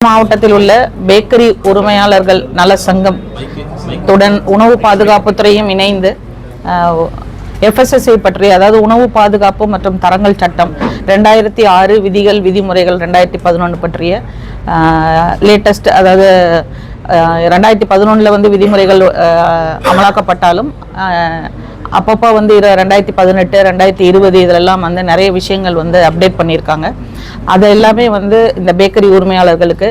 மாவட்டத்தில் உள்ள பேக்கரி உரிமையாளர்கள் நல சங்கம் துடன் உணவு பாதுகாப்புத்துறையும் இணைந்து எஃப்எஸ்எஸ்ஐ பற்றி அதாவது உணவு பாதுகாப்பு மற்றும் தரங்கள் சட்டம் ரெண்டாயிரத்தி ஆறு விதிகள் விதிமுறைகள் ரெண்டாயிரத்தி பதினொன்று பற்றிய லேட்டஸ்ட் அதாவது ரெண்டாயிரத்தி பதினொன்றில் வந்து விதிமுறைகள் அமலாக்கப்பட்டாலும் அப்பப்போ வந்து இரு ரெண்டாயிரத்தி பதினெட்டு ரெண்டாயிரத்தி இருபது இதிலெல்லாம் வந்து நிறைய விஷயங்கள் வந்து அப்டேட் பண்ணியிருக்காங்க. அது எல்லாமே வந்து இந்த பேக்கரி உரிமையாளர்களுக்கு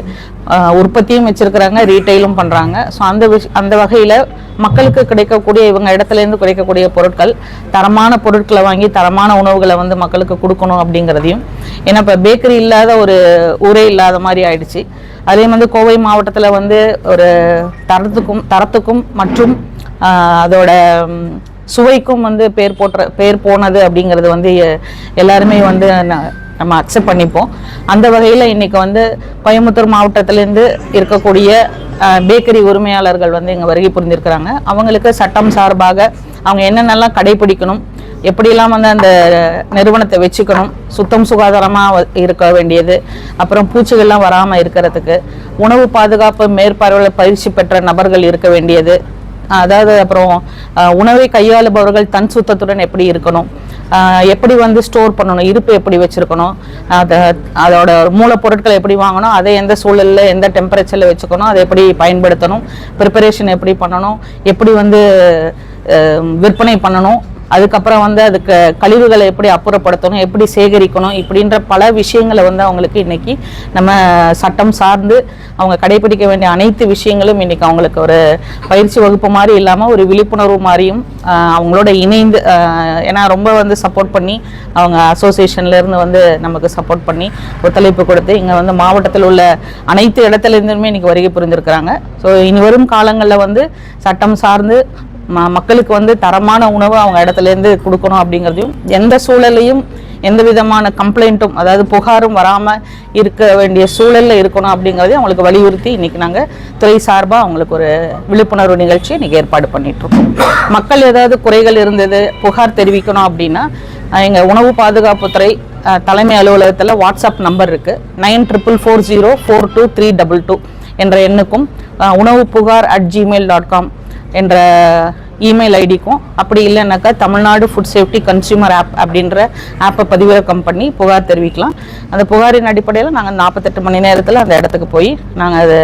உற்பத்தியும் வச்சிருக்கிறாங்க ரீட்டைலும் பண்ணுறாங்க ஸோ அந்த விஷ் அந்த வகையில் மக்களுக்கு கிடைக்கக்கூடிய இவங்க இடத்துலேருந்து கிடைக்கக்கூடிய பொருட்கள் தரமான பொருட்களை வாங்கி தரமான உணவுகளை வந்து மக்களுக்கு கொடுக்கணும் அப்படிங்கிறதையும் ஏன்னா இப்போ பேக்கரி இல்லாத ஒரு ஊரே இல்லாத மாதிரி ஆயிடுச்சு. அதே வந்து கோவை மாவட்டத்தில் வந்து ஒரு தரத்துக்கும் தரத்துக்கும் மற்றும் அதோட சுவைக்கும் வந்து பேர் போற்ற பேர் போனது அப்படிங்கிறது வந்து எல்லாருமே வந்து நம்ம அக்செப்ட் பண்ணிப்போம். அந்த வகையில் இன்றைக்கி வந்து கோயம்புத்தூர் மாவட்டத்திலேருந்து இருக்கக்கூடிய பேக்கரி உரிமையாளர்கள் வந்து இங்கே வருகை புரிந்திருக்கிறாங்க. அவங்களுக்கு சட்டம் சார்பாக அவங்க என்னென்னலாம் கடைபிடிக்கணும் எப்படியெல்லாம் வந்து அந்த நிறுவனத்தை வச்சுக்கணும் சுத்தம் சுகாதாரமாக இருக்க வேண்டியது அப்புறம் பூச்சிகள்லாம் வராமல் இருக்கிறதுக்கு உணவு பாதுகாப்பு மேற்பார்வையில் பயிற்சி பெற்ற நபர்கள் இருக்க வேண்டியது அதாவது அப்புறம் உணவை கையாளுபவர்கள் தன் சுத்தத்துடன் எப்படி இருக்கணும் எப்படி வந்து ஸ்டோர் பண்ணணும் இருப்பு எப்படி வச்சுருக்கணும் அதை அதோட மூலப்பொருட்களை எப்படி வாங்கணும் அதை எந்த சூழலில் எந்த டெம்பரேச்சரில் வச்சுக்கணும் அதை எப்படி பயன்படுத்தணும் ப்ரிப்பரேஷன் எப்படி பண்ணணும் எப்படி வந்து விற்பனை பண்ணணும் அதுக்கப்புறம் வந்து அதுக்கு கழிவுகளை எப்படி அப்புறப்படுத்தணும் எப்படி சேகரிக்கணும் இப்படின்ற பல விஷயங்களை வந்து அவங்களுக்கு இன்னைக்கு நம்ம சட்டம் சார்ந்து அவங்க கடைபிடிக்க வேண்டிய அனைத்து விஷயங்களும் இன்னைக்கு அவங்களுக்கு ஒரு பயிற்சி வகுப்பு மாதிரி இல்லாமல் ஒரு விழிப்புணர்வு மாதிரியும் அவங்களோட இணைந்து ஏன்னா ரொம்ப வந்து சப்போர்ட் பண்ணி அவங்க அசோசியேஷன்லேருந்து வந்து நமக்கு சப்போர்ட் பண்ணி ஒத்துழைப்பு கொடுத்து இங்கே வந்து மாவட்டத்தில் உள்ள அனைத்து இடத்துலேருந்துமே இன்றைக்கி இன்னைக்கு வருகை புரிஞ்சிருக்கிறாங்க ஸோ இனி வரும் காலங்களில் வந்து சட்டம் சார்ந்து மக்களுக்கு வந்து தரமான உணவு அவங்க இடத்துலேருந்து கொடுக்கணும் அப்படிங்கிறதையும் எந்த சூழலையும் எந்த விதமான கம்ப்ளைண்ட்டும் அதாவது புகாரும் வராமல் இருக்க வேண்டிய சூழலில் இருக்கணும் அப்படிங்கிறதையும் அவங்களுக்கு வலியுறுத்தி இன்றைக்கி நாங்கள் துறை சார்பாக அவங்களுக்கு ஒரு விழிப்புணர்வு நிகழ்ச்சி இன்றைக்கி ஏற்பாடு பண்ணிகிட்ருக்கோம் மக்கள் ஏதாவது குறைகள் இருந்தது புகார் தெரிவிக்கணும் அப்படின்னா எங்கள் உணவு பாதுகாப்புத்துறை தலைமை அலுவலகத்தில் வாட்ஸ்அப் நம்பர் இருக்குது nine triple four zero four two three double two என்ற எண்ணுக்கும் உணவு புகார் அட் ஜிமெயில் டாட் காம் என்ற இமெயில் ஐடிக்கும். அப்படி இல்லைன்னாக்கா Tamil Nadu food safety consumer app அப்படின்ற ஆப்பை பதிவிறக்கம் பண்ணி புகார் தெரிவிக்கலாம். அந்த புகாரின் அடிப்படையில் நாங்கள் நாற்பத்தெட்டு மணி நேரத்தில் அந்த இடத்துக்கு போய் நாங்கள் அது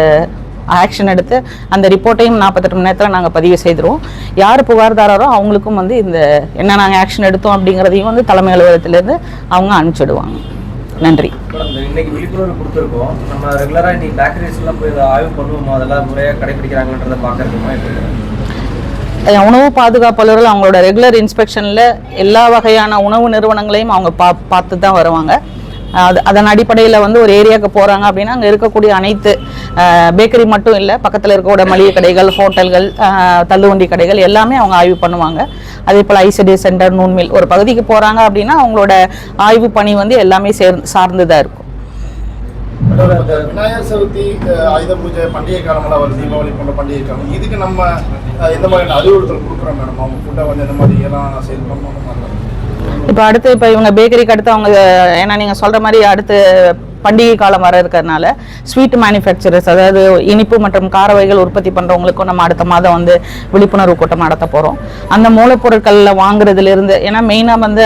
ஆக்ஷன் எடுத்து அந்த ரிப்போர்ட்டையும் நாற்பத்தெட்டு மணி நேரத்தில் நாங்கள் பதிவு செய்திருவோம். யார் புகார்தாரரோ அவங்களுக்கும் வந்து இந்த என்ன நாங்கள் ஆக்ஷன் எடுத்தோம் அப்படிங்கிறதையும் வந்து தலைமை அலுவலகத்திலேருந்து அவங்க அனுப்பிச்சிடுவாங்க. நன்றி. இன்னைக்கு விழிப்புணர்வு கொடுத்துருக்கோம். நம்ம ரெகுலரா இன்னைக்கு பேக்கரிஸ் எல்லாம் போய் ஆய்வு பண்ணுவோமா? அதெல்லாம் முறையா கடைபிடிக்கிறாங்கன்றத அஹ் உணவு பாதுகாப்பாளர்கள் அவங்களோட ரெகுலர் இன்ஸ்பெக்ஷனில் எல்லா வகையான உணவு நிறுவனங்களையும் அவங்க பா பார்த்து தான் வருவாங்க. அது அதன் அடிப்படையில் வந்து ஒரு ஏரியாவுக்கு போகிறாங்க அப்படின்னா அங்கே இருக்கக்கூடிய அனைத்து பேக்கரி மட்டும் இல்லை பக்கத்தில் இருக்கக்கூடிய மளிகை கடைகள் ஹோட்டல்கள் தள்ளுவண்டி கடைகள் எல்லாமே அவங்க ஆய்வு பண்ணுவாங்க. அதே போல் ஐசிடி சென்டர் நூன்மில் ஒரு பகுதிக்கு போகிறாங்க அப்படின்னா அவங்களோட ஆய்வு பணி வந்து எல்லாமே சேர் சார்ந்து தான் இருக்கும். விநாயகர் சதுர்த்தி ஆயுத பூஜை பண்டிகை காலமெல்லாம் வருது தீபாவளி போன்ற பண்டிகை காலம். இதுக்கு நம்ம எந்த மாதிரியான அறிவுறுத்தல் கொடுக்குறோம் மேடம்? அவங்க ஃபுட்டை வந்து எந்த மாதிரி எல்லாம் சேல் பண்ணணும் இப்போ அடுத்து இப்போ இவங்க பேக்கரிக்கு அடுத்து அவங்க ஏன்னா நீங்கள் சொல்கிற மாதிரி அடுத்து பண்டிகை காலம் வர இருக்கிறதுனால ஸ்வீட் மேனுஃபேக்சரர்ஸ் அதாவது இனிப்பு மற்றும் கார வகைகள் உற்பத்தி பண்ணுறவங்களுக்கும் நம்ம அடுத்த மாதம் வந்து விழிப்புணர்வு கூட்டம் நடத்த போகிறோம் அந்த மூலப்பொருட்களில் வாங்குறதுலேருந்து ஏன்னா மெயினாக வந்து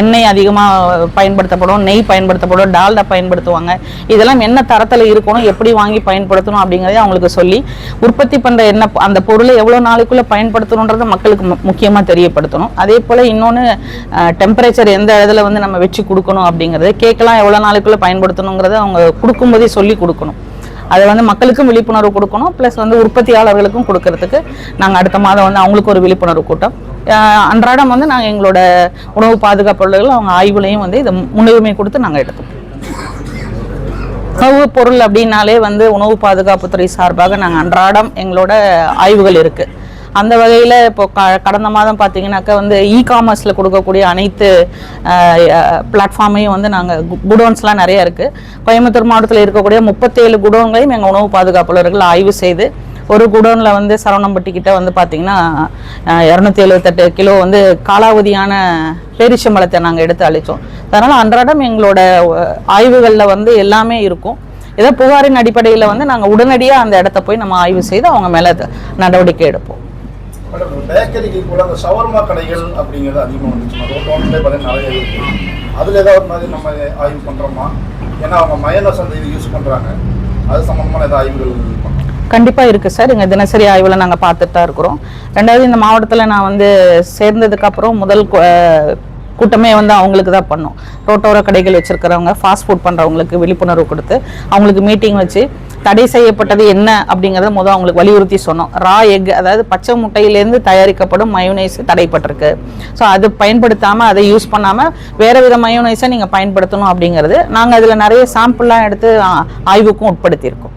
எண்ணெய் அதிகமாக பயன்படுத்தப்படும் நெய் பயன்படுத்தப்படும் டால்டா பயன்படுத்துவாங்க. இதெல்லாம் என்ன தரத்தில் இருக்கணும் எப்படி வாங்கி பயன்படுத்தணும் அப்படிங்கிறத அவங்களுக்கு சொல்லி உற்பத்தி பண்ணுற என்ன அந்த பொருளை எவ்வளோ நாளைக்குள்ளே பயன்படுத்தணுன்றதை மக்களுக்கு முக்கியமாக தெரியப்படுத்தணும். அதே போல் இன்னொன்று டெம்பரேச்சர் எந்த இடத்துல வந்து நம்ம வச்சு கொடுக்கணும் அப்படிங்கிறது கேக்கெல்லாம் எவ்வளோ நாளைக்குள்ளே பயன்படுத்தணுங்கிறத அவங்க கொடுக்கும்போதே சொல்லி கொடுக்கணும். அதை வந்து மக்களுக்கும் விழிப்புணர்வு கொடுக்கணும். ப்ளஸ் வந்து உற்பத்தியாளர்களுக்கும் கொடுக்கறதுக்கு நாங்கள் அடுத்த மாதம் வந்து அவங்களுக்கு ஒரு விழிப்புணர்வு கூட்டம். அன்றாடம் வந்து நாங்கள் எங்களோட உணவு பாதுகாப்புகள் அவங்க ஆய்வுலையும் வந்து இதை முன்னுரிமை கொடுத்து நாங்கள் எடுத்துப்போம் உணவு பொருள் அப்படின்னாலே வந்து உணவு பாதுகாப்புத்துறை சார்பாக நாங்கள் அன்றாடம் எங்களோட ஆய்வுகள் இருக்குது அந்த வகையில் இப்போ க கடந்த மாதம் பார்த்தீங்கன்னாக்கா வந்து இ காமர்ஸில் கொடுக்கக்கூடிய அனைத்து பிளாட்ஃபார்மையும் வந்து நாங்கள் குடோன்ஸ்லாம் நிறையா இருக்குது கோயம்புத்தூர் மாவட்டத்தில் இருக்கக்கூடிய முப்பத்தேழு குடோன்களையும் எங்கள் உணவு பாதுகாப்புலர்கள் ஆய்வு செய்து ஒரு குடோனில் வந்து சரவணம்பட்டி கிட்ட வந்து பார்த்தீங்கன்னா இரநூத்தி எழுபத்தெட்டு கிலோ வந்து காலாவதியான பேரிச்சம்பழத்தை நாங்கள் எடுத்து அழித்தோம் அதனால் அன்றாடம் எங்களோட ஆய்வுகளில் வந்து எல்லாமே இருக்கும். ஏதோ புகாரின் அடிப்படையில் வந்து நாங்கள் உடனடியாக அந்த இடத்த போய் நம்ம ஆய்வு செய்து அவங்க மேலே நடவடிக்கை எடுப்போம். மேடம் பேக்கரிக்கு கூட அந்த சவர்மா கடைகள் அப்படிங்கிறது அதிகமாக வந்துச்சு. ரோட்டோன்லேயே பார்த்தீங்கன்னா நிறைய இருக்கு. அதில் ஏதாவது மாதிரி நம்ம ஆய்வு பண்ணுறோமா ஏன்னா அவங்க மயனஸ் அந்த இது யூஸ் பண்ணுறாங்க அது சம்மந்தமான ஏதாவது ஆய்வுகள் கண்டிப்பாக இருக்குது சார் எங்கள் தினசரி ஆய்வில் நாங்கள் பார்த்துட்டு தான் இருக்கிறோம். ரெண்டாவது இந்த மாவட்டத்தில் நான் வந்து சேர்ந்ததுக்கப்புறம் முதல் கூட்டமே வந்து அவங்களுக்கு தான் பண்ணும். ரோட்டோர கடைகள் வச்சுருக்கிறவங்க ஃபாஸ்ட் ஃபுட் பண்ணுறவங்களுக்கு விழிப்புணர்வு கொடுத்து அவங்களுக்கு மீட்டிங் வச்சு தடை செய்யப்பட்டது என்ன அப்படிங்கிறத முதல் அவங்களுக்கு வலியுறுத்தி சொன்னோம். ரா எக் அதாவது பச்சை முட்டையிலேருந்து தயாரிக்கப்படும் மயோனைஸ் தடைப்பட்டிருக்கு. ஸோ அது பயன்படுத்தாமல் அதை யூஸ் பண்ணாமல் வேறு வித மயோனைஸை நீங்கள் பயன்படுத்தணும் அப்படிங்கிறது நாங்கள் அதில் நிறைய சாம்பிள்லாம் எடுத்து ஆய்வுக்கும் உட்படுத்தியிருக்கோம்.